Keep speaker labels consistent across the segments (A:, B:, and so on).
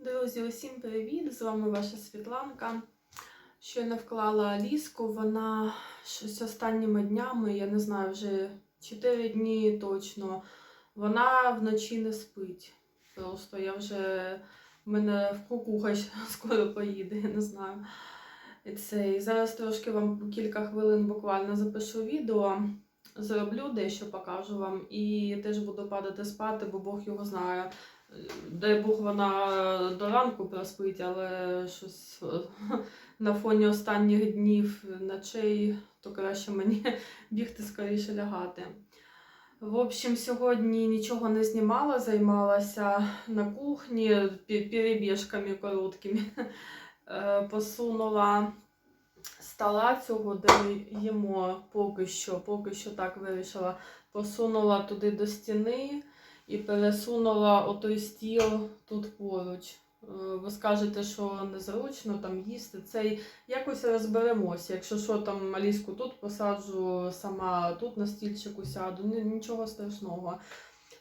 A: Друзі, усім привіт! З вами ваша Світланка. Щойно вклала Аліску, вона щось останніми днями, я не знаю, вже 4 дні точно. Вона вночі не спить. Просто я вже в мене в кукуха скоро поїде, я не знаю. І це, і зараз трошки вам кілька хвилин буквально запишу відео, зроблю дещо покажу вам і теж буду падати спати, бо Бог його знає. Дай Бог вона до ранку проспить, але щось на фоні останніх днів ночей, то краще мені бігти скоріше лягати. В общем, сьогодні нічого не знімала, займалася на кухні перебіжками короткими. Е, Посунула стола цього, де їмо поки що, поки що так вирішила. Посунула туди до стіни і пересунула отой стіл тут поруч. Е, Ви скажете, що незручно там їсти. Цей якось розберемося. Якщо що там Аліску тут посаджу, сама тут на стільчику сяду, нічого страшного.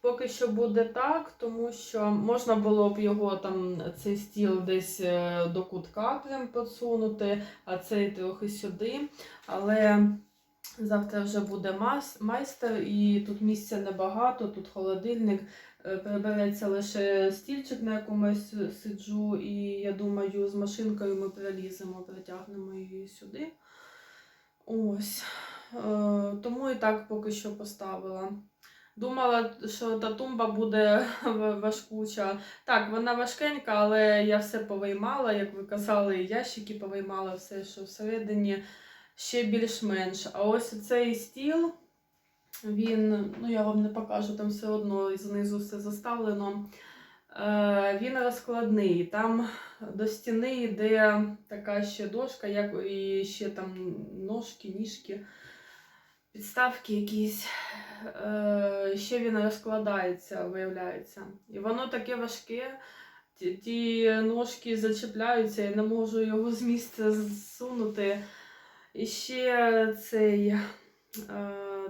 A: Поки що буде так, тому що можна було б його там цей стіл десь е, до кутка прям підсунути, а цей трохи сюди. Але завтра вже буде майстер, і тут місця небагато, тут холодильник. Е, Прибереться лише стільчик, на якому я сиджу, і я думаю, з машинкою ми приліземо, притягнемо її сюди. Ось. Е, Тому і так поки що поставила. Думала, що та тумба буде важкуча. Так, вона важкенька, але я все повиймала, як ви казали, ящики повиймала, все, що всередині ще більш-менш. А ось цей стіл, він, ну я вам не покажу, там все одно знизу все заставлено. Е, він розкладний. Там до стіни йде така ще дошка, як і ще там ножки, ніжки, підставки якісь. Е, ще він розкладається, виявляється. І воно таке важке. Ті, ножки зачіпляються, я не можу його з місця зсунути. І ще цей е,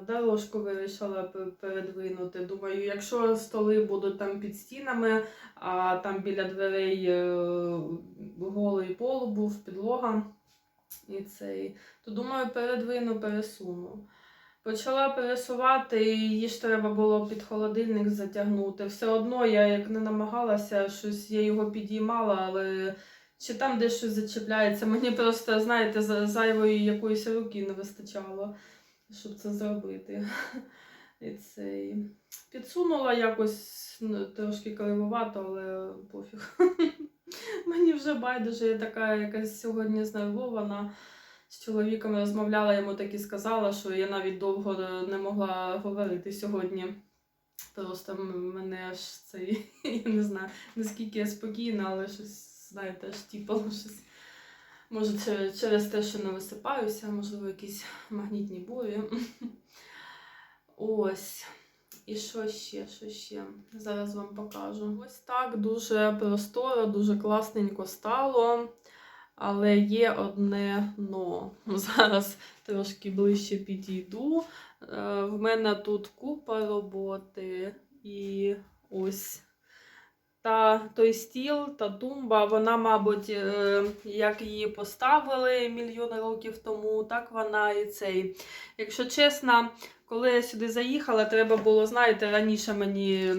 A: дорожку вирішила передвинути. Думаю, якщо столи будуть там під стінами, а там біля дверей е, голий пол був, підлога, і цей, то думаю, передвину, пересуну. Почала пересувати, і її ж треба було під холодильник затягнути. Все одно я як не намагалася, щось я його підіймала, але чи там десь щось зачіпляється. Мені просто, знаєте, зайвої якоїсь руки не вистачало, щоб це зробити. І цей. Підсунула якось ну, трошки кривувато, але пофіг. Мені вже байдуже, я така якась сьогодні знервована. З чоловіком розмовляла, йому так і сказала, що я навіть довго не могла говорити сьогодні. Просто мене аж цей, я не знаю, наскільки я спокійна, але щось, знаєте, аж тіпало щось. Може, через, те, що не висипаюся, можливо, якісь магнітні бурі. Ось. І що ще, що ще? Зараз вам покажу. Ось так дуже просторо, дуже класненько стало. Але є одне но. Зараз трошки ближче підійду. Е, В мене тут купа роботи. І ось та той стіл, та тумба, вона, мабуть, е, як її поставили мільйони років тому, так вона і цей. Якщо чесно, коли я сюди заїхала, треба було, знаєте, раніше мені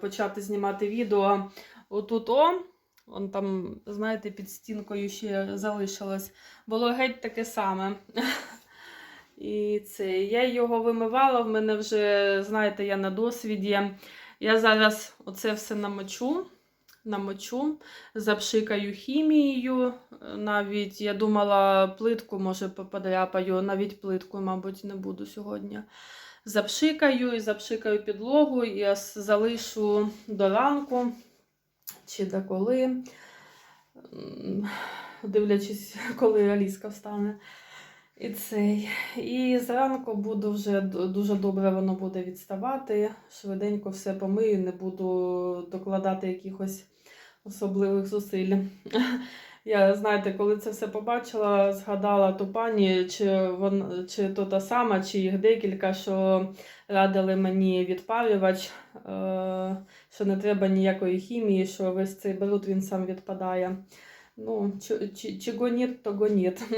A: почати знімати відео. Отут о, он там, знаєте, під стінкою ще залишилось. Було геть таке саме. І це, я його вимивала, в мене вже, знаєте, я на досвіді. Я зараз оце все намочу, намочу, запшикаю хімією. Навіть я думала, плитку може подряпаю, навіть плитку, мабуть, не буду сьогодні. Запшикаю і запшикаю підлогу і залишу до ранку чи до коли, дивлячись, коли Аліска встане. І цей. І зранку буду вже дуже добре воно буде відставати. Швиденько все помию, не буду докладати якихось особливих зусиль. Я знаєте, коли це все побачила, згадала ту пані, чи вон, чи то та сама, чи їх декілька, що радили мені відпалювач, е, що не треба ніякої хімії, що весь цей бруд він сам відпадає. Ну, чи гоніт, то гоніт.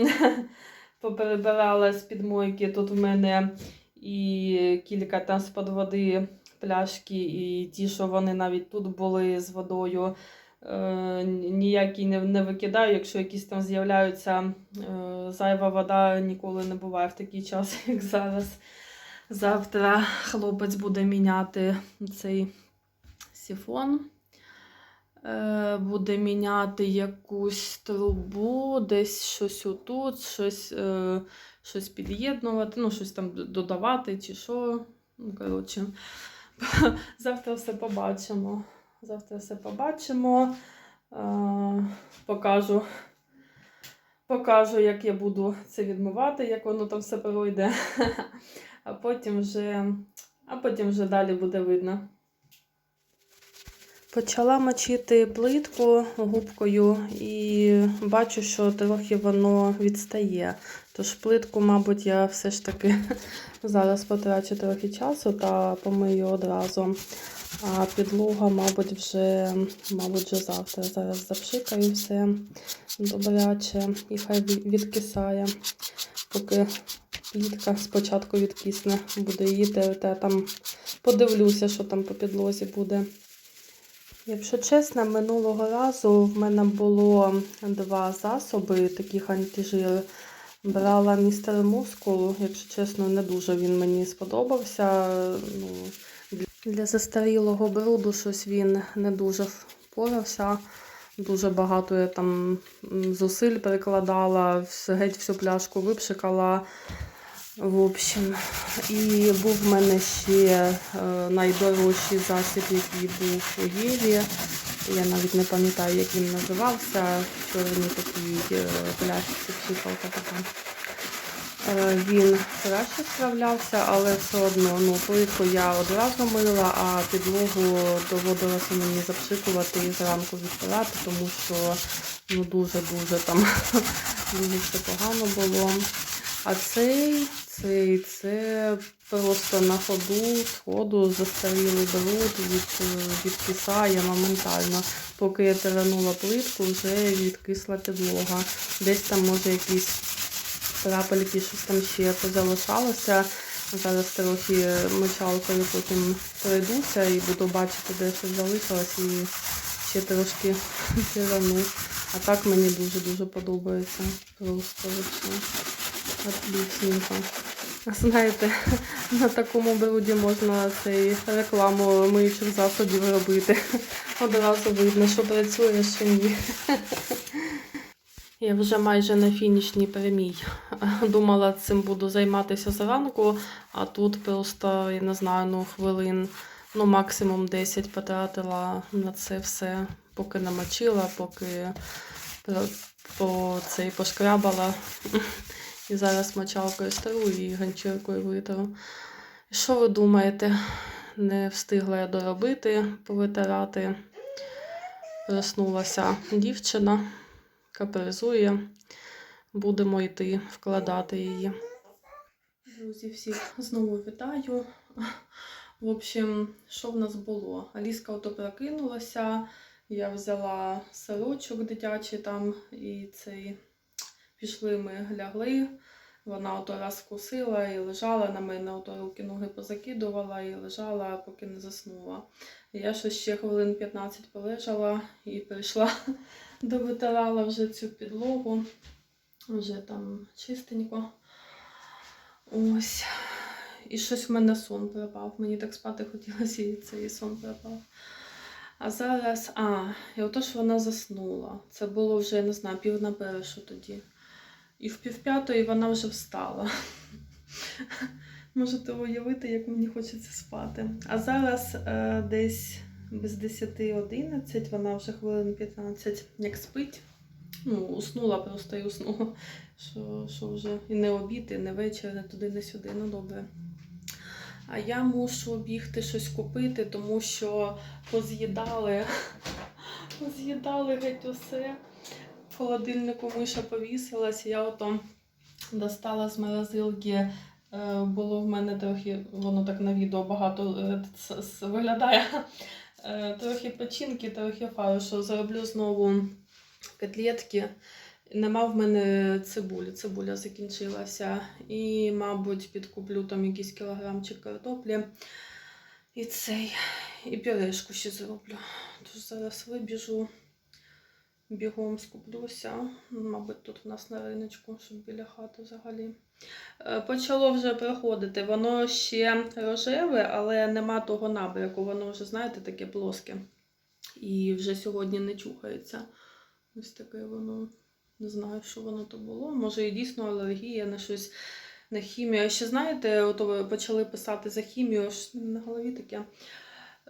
A: Поперебирала з підмойки тут в мене і кілька там з-под води пляшки, і ті, що вони навіть тут були з водою. Е, ніякі не, не викидаю, якщо якісь там з'являються е, зайва вода ніколи не буває в такий час, як зараз. Завтра хлопець буде міняти цей сифон. Е, буде міняти якусь трубу, десь щось отут, щось, е, щось під'єднувати, ну, щось там додавати чи що. Ну, коротше, завтра все побачимо. Завтра все побачимо. Е, покажу, покажу, як я буду це відмивати, як воно там все пройде. А потім вже, а потім вже далі буде видно. Почала мочити плитку губкою і бачу, що трохи воно відстає. Тож плитку, мабуть, я все ж таки зараз потрачу трохи часу та помию одразу. А підлога, мабуть, вже, мабуть, вже завтра. Зараз запшикаю все добряче і хай відкисає, поки плітка спочатку відкисне, буде її терти, а там подивлюся, що там по підлозі буде. Якщо чесно, минулого разу в мене було два засоби таких антижир. Брала містер Мускул, якщо чесно, не дуже він мені сподобався. Ну, для- застарілого бруду щось він не дуже впорався. Дуже багато я там зусиль перекладала, геть всю пляшку випшикала. В общем, і був в мене ще е, найдорожчий засіб, який був у Єві. Я навіть не пам'ятаю, як він називався. В чорній такій е, пляшці пшикалка така. Е, Він краще справлявся, але все одно ну, плитку я одразу мила, а підлогу доводилося мені запшикувати і зранку відпирати, тому що ну, дуже-дуже там дуже все погано було. А цей, цей, це просто на ходу, з ходу застарілий бруд, від, відкисає моментально. Поки я тиранула плитку, вже відкисла підлога. Десь там може якісь крапельки, щось там ще позалишалося. Зараз трохи мочалкою потім пройдуся і буду бачити, де щось залишилось і ще трошки тирану. А так мені дуже-дуже подобається. Просто вообще. Отличненько. Знаєте, на такому бруді можна цей рекламу миючих засобів робити. Одразу видно, що працює, що ні. Я вже майже на фінішній прямій. Думала, цим буду займатися зранку, а тут просто, я не знаю, ну хвилин, ну максимум 10 потратила на це все, поки намочила, поки по цей пошкрабала. І зараз мочалкою стару і ганчіркою витру. І що ви думаєте? Не встигла я доробити, повитирати. Проснулася дівчина, капризує. Будемо йти вкладати її. Друзі, всіх знову вітаю. В общем, що в нас було? Аліска ото прокинулася, я взяла сорочок дитячий там і цей пішли ми лягли. Вона ото раз вкусила і лежала на мене, ото руки ноги позакидувала і лежала, поки не заснула. Я ще ще хвилин 15 полежала і прийшла, довитирала вже цю підлогу. Вже там чистенько. Ось. І щось в мене сон пропав. Мені так спати хотілося, і цей сон пропав. А зараз, а, і отож вона заснула. Це було вже, не знаю, пів на першу тоді. І в півп'ятої вона вже встала. Можете уявити, як мені хочеться спати. А зараз е, десь без 10-11, вона вже хвилин 15 як спить. Ну, уснула просто і уснула. Що, що вже і не обід, і не вечір, не туди, не сюди. Ну добре. А я мушу бігти щось купити, тому що поз'їдали, поз'їдали геть усе. Холодильнику миша повісилась. Я ото достала з морозилки. Е, Було в мене трохи, воно так на відео багато е, виглядає. Е, Трохи печінки, трохи фаршу. Зроблю знову котлетки. Нема в мене цибулі, цибуля закінчилася. І, мабуть, підкуплю там якийсь кілограмчик картоплі. І цей, і пюрешку ще зроблю. Тож зараз вибіжу, бігом скуплюся. Мабуть, тут в нас на риночку, щоб біля хати взагалі. Е, Почало вже проходити. Воно ще рожеве, але нема того набряку. Воно вже, знаєте, таке плоске. І вже сьогодні не чухається. Ось таке воно. Не знаю, що воно то було. Може, і дійсно алергія на щось на хімію. Ще знаєте, от ви почали писати за хімію, аж на голові таке.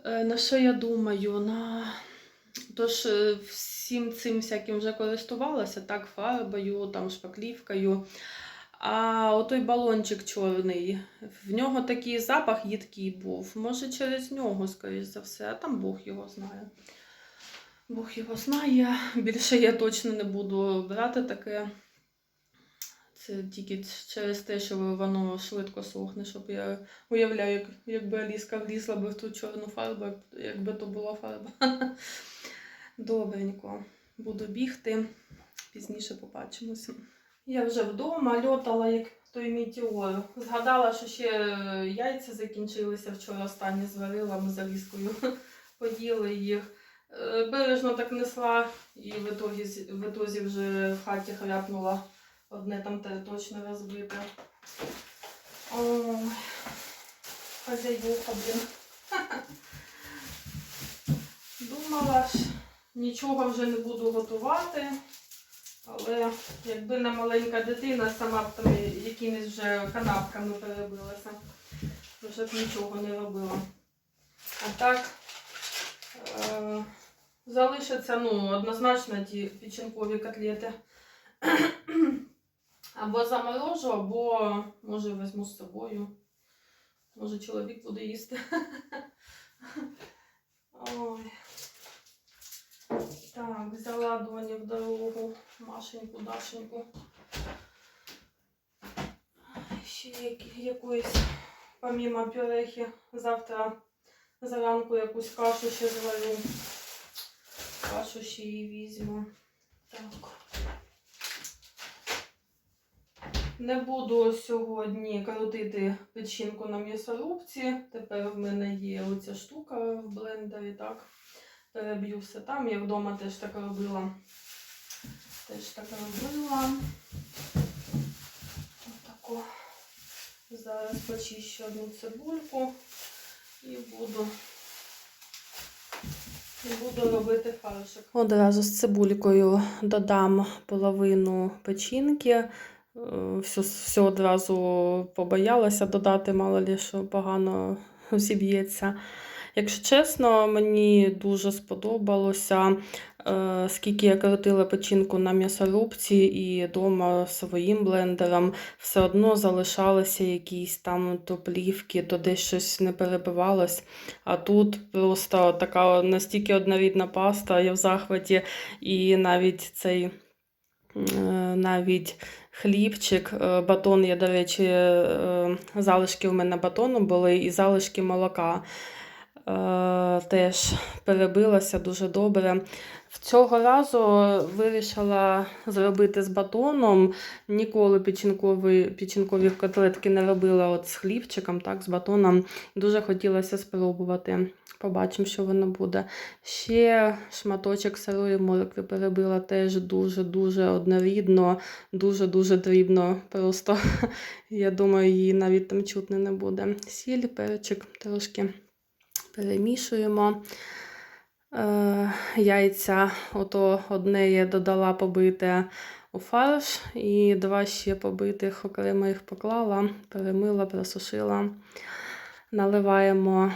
A: Е, На що я думаю? На... Тож е, всім цим всяким вже користувалася, так, фарбою, там, шпаклівкою. А отой балончик чорний, в нього такий запах їдкий був. Може, через нього, скоріш за все, а там Бог його знає. Бог його знає. Більше я точно не буду брати таке. Це тільки через те, що воно швидко сохне, щоб я уявляю, як, якби Аліска влізла би в ту чорну фарбу, якби то була фарба. Добренько. Буду бігти. Пізніше побачимося. Я вже вдома льотала, як той мітеор. Згадала, що ще е, яйця закінчилися. Вчора останні зварила, ми з Аліскою поїли їх. Е, Бережно так несла і в итогі, з- в итозі вже в хаті хряпнула. Одне там те точно розбите. Ой, хазяюха, блін. Думала ж, нічого вже не буду готувати. Але якби не маленька дитина, сама б там якимись вже канапками перебилася. Вже б нічого не робила. А так е- залишаться ну, однозначно ті печінкові котлети. Або заморожу, або може візьму з собою. Може чоловік буде їсти. Ой. Так, взяла доні в дорогу Машеньку, Дашеньку. Ще якоїсь, помімо пюрехи, завтра зранку якусь кашу ще зварю. Кашу ще її візьму. Так. Не буду сьогодні крутити печінку на м'ясорубці. Тепер в мене є оця штука в блендері, так. Переб'ю все там. Я вдома теж так робила. Теж так робила. Отако. Зараз почищу одну цибульку і буду, буду робити фаршик. Одразу з цибулькою додам половину печінки. Все, все одразу побоялася додати, мало ли що погано зіб'ється. Якщо чесно, мені дуже сподобалося, е, скільки я крутила печінку на м'ясорубці і вдома своїм блендером, все одно залишалися якісь там то то десь щось не перебивалось. А тут просто така настільки однорідна паста, я в захваті, і навіть цей е, навіть хлібчик, е, батон, я, до речі, е, залишки у мене батону були і залишки молока. Е, Теж перебилася дуже добре. В цього разу вирішила зробити з батоном. Ніколи печінкові, печінкові котлетки не робила от з хлібчиком, так, з батоном. Дуже хотілося спробувати. Побачимо, що воно буде. Ще шматочок сирої моркви перебила теж дуже-дуже однорідно, дуже-дуже дрібно. Просто я думаю, її навіть там чутно не буде. Сіль, перчик трошки перемішуємо. Е, яйця, ото одне я додала побите у фарш, і два ще побитих, окремо їх поклала, перемила, просушила. Наливаємо,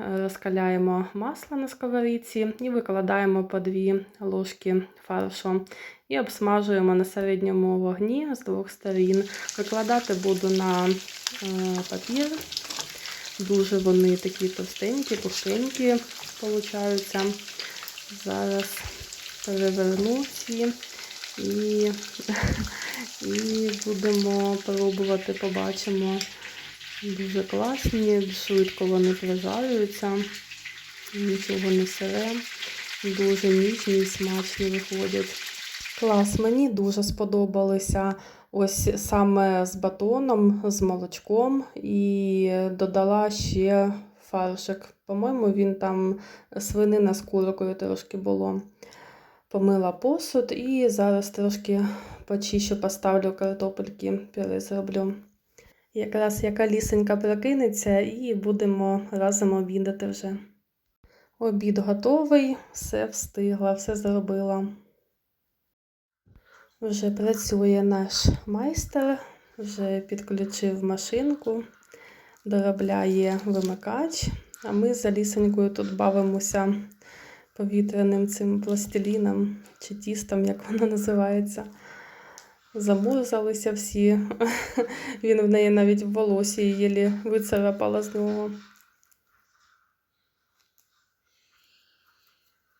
A: е, розкаляємо масло на сковорідці і викладаємо по дві ложки фаршу. І обсмажуємо на середньому вогні з двох сторін. Викладати буду на е, папір. Дуже вони такі товстенькі, пухенькі получаються. Зараз переверну ці І, і будемо пробувати, побачимо. Дуже класні, швидко вони прижарюються, нічого не сире, дуже ніжні і смачні виходять. Клас, мені дуже сподобалися ось саме з батоном, з молочком і додала ще фаршик. По-моєму, він там свинина з куркою трошки було. Помила посуд і зараз трошки почищу, поставлю картопельки, пюре зроблю. Якраз яка лісенька прокинеться і будемо разом обідати вже. Обід готовий, все встигла, все зробила. Вже працює наш майстер, вже підключив машинку, доробляє вимикач, а ми за лісенькою тут бавимося повітряним цим пластиліном чи тістом, як воно називається. Замурзалися всі. Він в неї навіть в волосі єлі вицарапала з нього.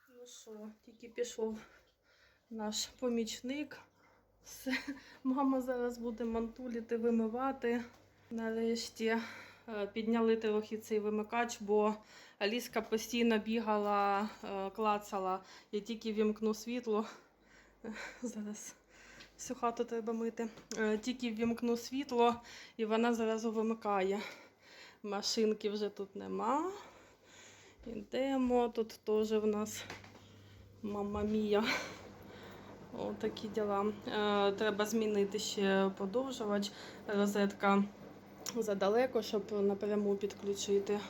A: Ну що, тільки пішов наш помічник. Все. Мама зараз буде мантуліти, вимивати. Нарешті е, підняли трохи цей вимикач, бо Аліска постійно бігала, е, клацала. Я тільки вімкну світло. Е, Зараз всю хату треба мити. Тільки вімкну світло, і вона зразу вимикає. Машинки вже тут нема. Йдемо. Тут теж в нас мама мія. Отакі діла. Е, Треба змінити ще подовжувач. Розетка задалеко, щоб напряму підключити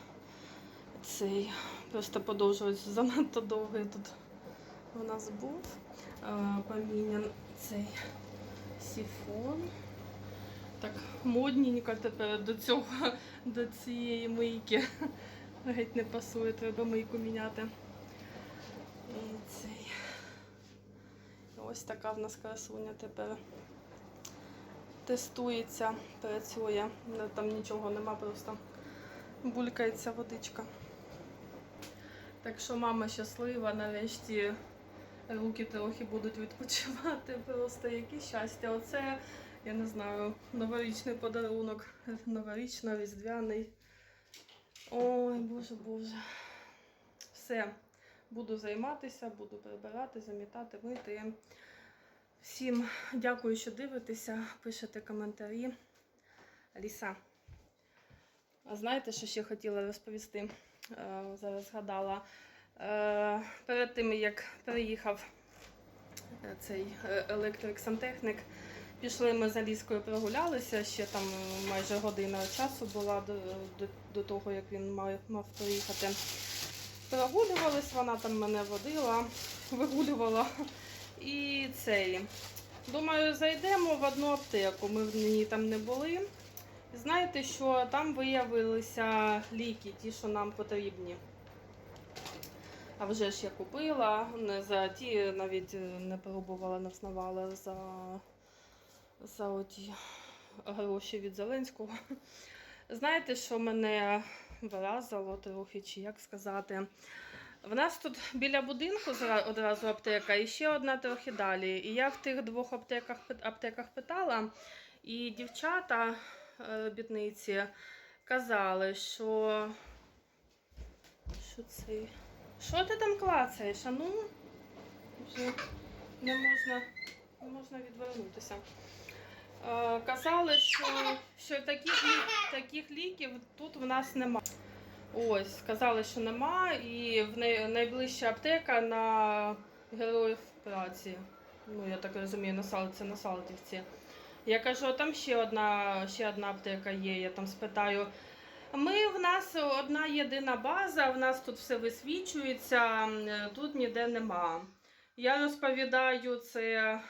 A: цей. Просто подовжувач занадто довгий тут у нас був. Е, Помінян цей сіфон. Так, модненько тепер до цього, до цієї мийки. Геть не пасує, треба мийку міняти. І цей. Ось така в нас красуня тепер тестується, працює. Там нічого нема, просто булькається водичка. Так що мама щаслива, нарешті руки трохи будуть відпочивати. Просто яке щастя. Оце, я не знаю, новорічний подарунок, новорічно-різдвяний. Ой, боже, боже. Все. Буду займатися, буду прибирати, замітати, мити. Всім дякую, що дивитеся, пишете коментарі. Аліса. А знаєте, що ще хотіла розповісти? Е, Зараз згадала. Е, Перед тим, як переїхав е, цей е, електрик-сантехнік, пішли ми з Аліскою прогулялися, ще там майже година часу була до, до, до того, як він мав, мав приїхати. Прогулювались, вона там мене водила, вигулювала. І цей. Думаю, зайдемо в одну аптеку. Ми в ній там не були. Знаєте, що там виявилися ліки, ті, що нам потрібні. А вже ж я купила, не за ті навіть не пробувала, не взнавала за, за оті гроші від Зеленського. Знаєте, що мене вразило трохи, чи як сказати. В нас тут біля будинку одразу аптека і ще одна трохи далі. І я в тих двох аптеках, аптеках питала, і дівчата е, робітниці казали, що. Що це? Що ти там клацаєш? А ну? Вже не можна, не можна відвернутися. Е, казали, що, що таких, таких ліків тут в нас немає. Ось, сказали, що нема, і в най- найближча аптека на героїв праці. Ну, я так розумію, на Сал- на Салтівці. Я кажу, там ще одна, ще одна аптека є. Я там спитаю. Ми в нас одна єдина база, в нас тут все висвічується, тут ніде нема. Я розповідаю це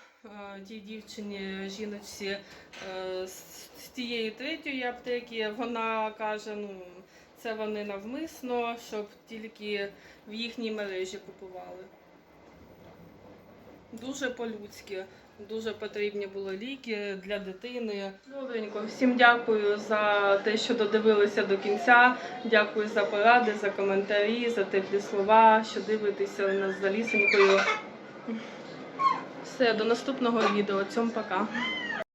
A: тій дівчині, жіночці е, з, тієї третьої аптеки. Вона каже, ну це вони навмисно, щоб тільки в їхній мережі купували. Дуже по-людськи, дуже потрібні були ліки для дитини. Добренько, всім дякую за те, що додивилися до кінця. Дякую за поради, за коментарі, за теплі слова, що дивитеся нас за лісенькою. Все, до наступного відео. Цьому пока.